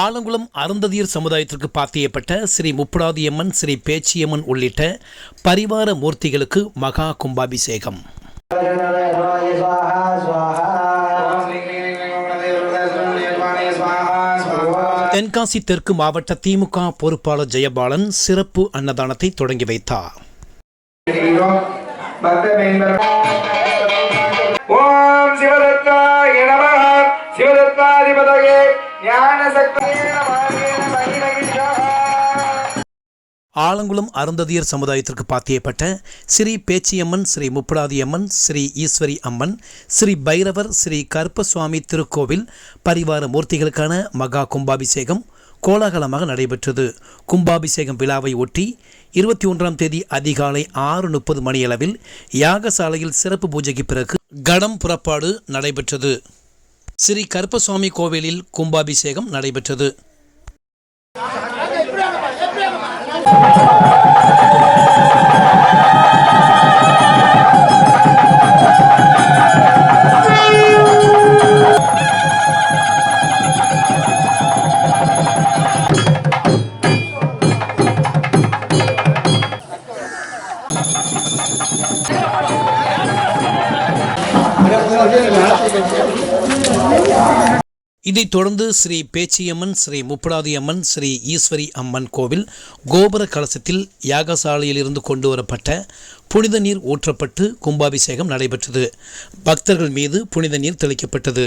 ஆலங்குளம் அருந்ததியர் சமுதாயத்திற்கு பாத்தியப்பட்ட ஸ்ரீ முப்படாதியம்மன் ஸ்ரீ பேச்சியம்மன் உள்ளிட்ட பரிவார மூர்த்திகளுக்கு மகா கும்பாபிஷேகம். தென்காசி தெற்கு மாவட்ட திமுக பொறுப்பாளர் ஜெயபாலன் சிறப்பு அன்னதானத்தை தொடங்கி வைத்தார். ஓம் சிவதத்தாய நமः ஆலங்குளம் அருந்ததியர் சமுதாயத்திற்கு பாத்தியப்பட்ட ஸ்ரீ பேச்சியம்மன் ஸ்ரீ முப்படாதியம்மன் ஸ்ரீ ஈஸ்வரி அம்மன் ஸ்ரீ பைரவர் ஸ்ரீ கருப்பசுவாமி திருக்கோவில் பரிவார மூர்த்திகளுக்கான மகா கும்பாபிஷேகம் கோலாகலமாக நடைபெற்றது. கும்பாபிஷேகம் விழாவை ஒட்டி இருபத்தி ஒன்றாம் தேதி அதிகாலை ஆறு முப்பது மணியளவில் யாகசாலையில் சிறப்பு பூஜைக்கு பிறகு கடம் புறப்பாடு நடைபெற்றது. ஸ்ரீ கருப்பசுவாமி கோவிலில் கும்பாபிஷேகம் நடைபெற்றது. இதைத் தொடர்ந்து ஸ்ரீ பேச்சியம்மன் ஸ்ரீ முப்படாதியம்மன் ஸ்ரீ ஈஸ்வரி அம்மன் கோவில் கோபுர கலசத்தில் யாகசாலையிலிருந்து கொண்டு வரப்பட்ட புனித நீர் ஊற்றப்பட்டு கும்பாபிஷேகம் நடைபெற்றது. பக்தர்கள் மீது புனித நீர் தெளிக்கப்பட்டது.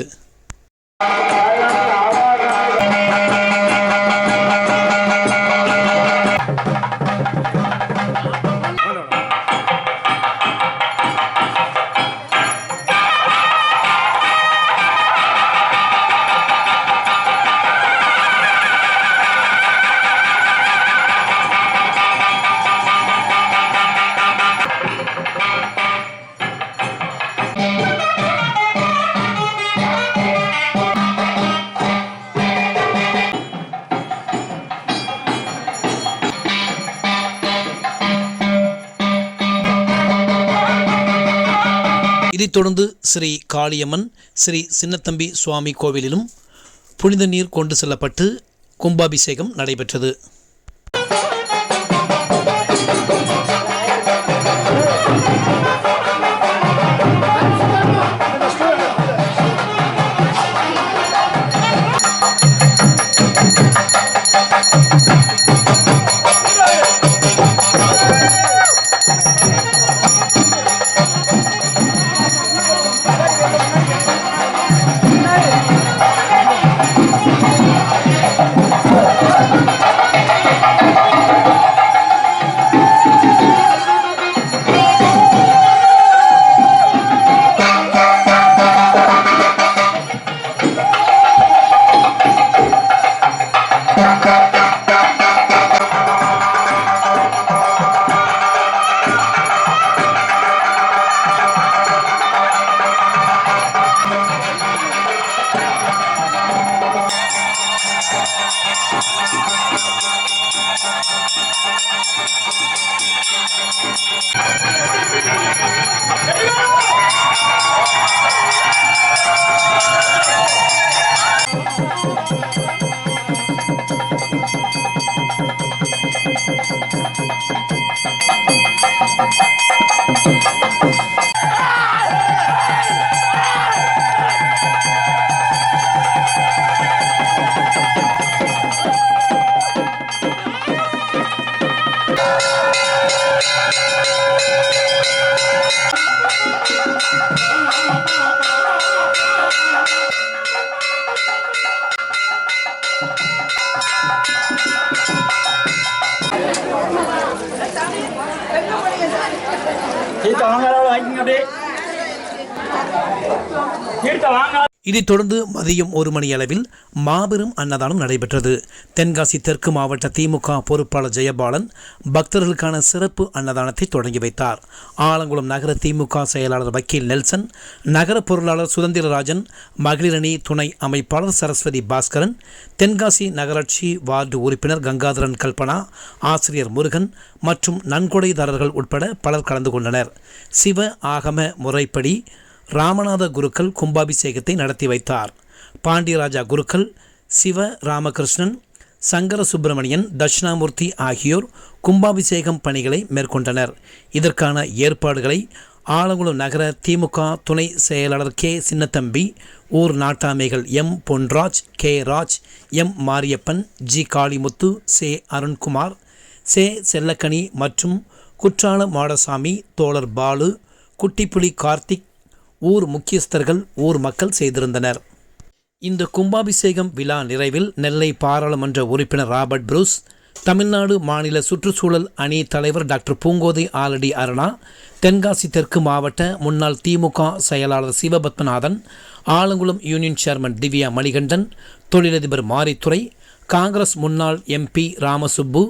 இதைத் தொடர்ந்து ஸ்ரீ காளியம்மன் ஸ்ரீ சின்னத்தம்பி சுவாமி கோவிலிலும் புனித நீர் கொண்டு செல்லப்பட்டு கும்பாபிஷேகம் நடைபெற்றது. தீர்த்த வாங்காத வாங்கிங்க அப்படியே. தீர்த்த வாங்காத இதைத் தொடர்ந்து மதியம் ஒரு மணி அளவில் மாபெரும் அன்னதானம் நடைபெற்றது. தென்காசி தெற்கு மாவட்ட திமுக பொறுப்பாளர் ஜெயபாலன் பக்தர்களுக்கான சிறப்பு அன்னதானத்தை தொடங்கி வைத்தார். ஆலங்குளம் நகர திமுக செயலாளர் வக்கீல் நெல்சன் நகர பொருளாளர் சுதந்திரராஜன் மகளிரணி துணை அமைப்பாளர் சரஸ்வதி பாஸ்கரன் தென்காசி நகராட்சி வார்டு உறுப்பினர் கங்காதரன் கல்பனா ஆசிரியர் முருகன் மற்றும் நன்கொடைதாரர்கள் உட்பட பலர் கலந்து கொண்டனர். சிவ ஆகம முறைப்படி ராமநாத குருக்கள் கும்பாபிஷேகத்தை நடத்தி வைத்தார். பாண்டியராஜா குருக்கள் சிவ ராமகிருஷ்ணன் சங்கர சுப்பிரமணியன் தட்சிணாமூர்த்தி ஆகியோர் கும்பாபிஷேகம் பணிகளை மேற்கொண்டனர். இதற்கான ஏற்பாடுகளை ஆலங்குளம் நகர திமுக துணை செயலாளர் கே. சின்னத்தம்பி ஊர் நாட்டாமைகள் M. Ponraj K. Raj M. Mariyappan G. Kalimuthu சே. அருண்குமார் சே. செல்லக்கனி மற்றும் குற்றால மாடசாமி தோழர் பாலு குட்டிப்புலி கார்த்திக் ஊர் முக்கியஸ்தர்கள் ஊர் மக்கள் செய்திருந்தனர். இந்த கும்பாபிஷேகம் விழா நிறைவில் நெல்லை பாராளுமன்ற உறுப்பினர் ராபர்ட் புரூஸ் தமிழ்நாடு மாநில சுற்றுச்சூழல் அணி தலைவர் டாக்டர் பூங்கோதை ஆலடி அருணா தென்காசி தெற்கு மாவட்ட முன்னாள் திமுக செயலாளர் சிவபத்மநாதன் ஆலங்குளம் யூனியன் சேர்மன் திவ்யா மணிகண்டன் தொழிலதிபர் மாரித்துறை காங்கிரஸ் முன்னாள் எம்பி ராமசுப்பு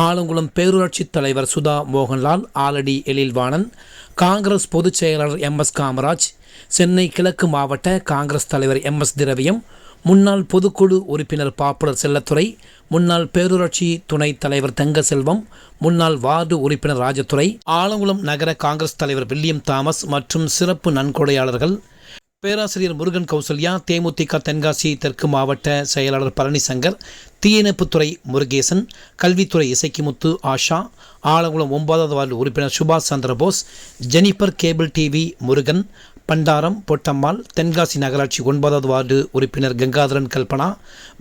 ஆலங்குளம் பேரூராட்சி தலைவர் சுதா மோகன்லால் ஆலடி எழில்வாணன் காங்கிரஸ் பொதுச் செயலாளர் எம் எஸ் காமராஜ் சென்னை கிழக்கு மாவட்ட காங்கிரஸ் தலைவர் எம் எஸ் திரவியம் முன்னாள் பொதுக்குழு உறுப்பினர் பாப்புலர் செல்லத்துறை முன்னாள் பேரூராட்சி துணைத் தலைவர் தங்கசெல்வம் முன்னாள் வார்டு உறுப்பினர் ராஜதுரை ஆலங்குளம் நகர காங்கிரஸ் தலைவர் வில்லியம் தாமஸ் மற்றும் சிறப்பு நன்கொடையாளர்கள் பேராசிரியர் முருகன் கௌசல்யா தேமுதிக தென்காசி தெற்கு மாவட்ட செயலாளர் பழனிசங்கர் தீயணைப்புத்துறை முருகேசன் கல்வித்துறை இசைக்கிமுத்து ஆஷா ஆலங்குளம் ஒன்பதாவது வார்டு உறுப்பினர் Subash Chandrabose Jennifer cable TV Murugan Pandaram Pottammal Tenkasi நகராட்சி ஒன்பதாவது வார்டு உறுப்பினர் கங்காதரன் கல்பனா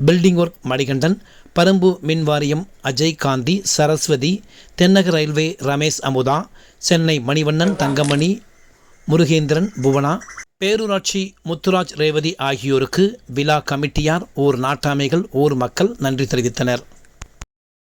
பில்டிங் ஒர்க் மணிகண்டன் பரம்பு மின் வாரியம் அஜய் காந்தி சரஸ்வதி தென்னக ரயில்வே ரமேஷ் அமுதா சென்னை மணிவண்ணன் தங்கமணி முருகேந்திரன் புவனா பேரூராட்சி முத்துராஜ் ரேவதி ஆகியோருக்கு விழா கமிட்டியார் ஓர் நாட்டாமைகள் ஓர் மக்கள் நன்றி தெரிவித்தனர்.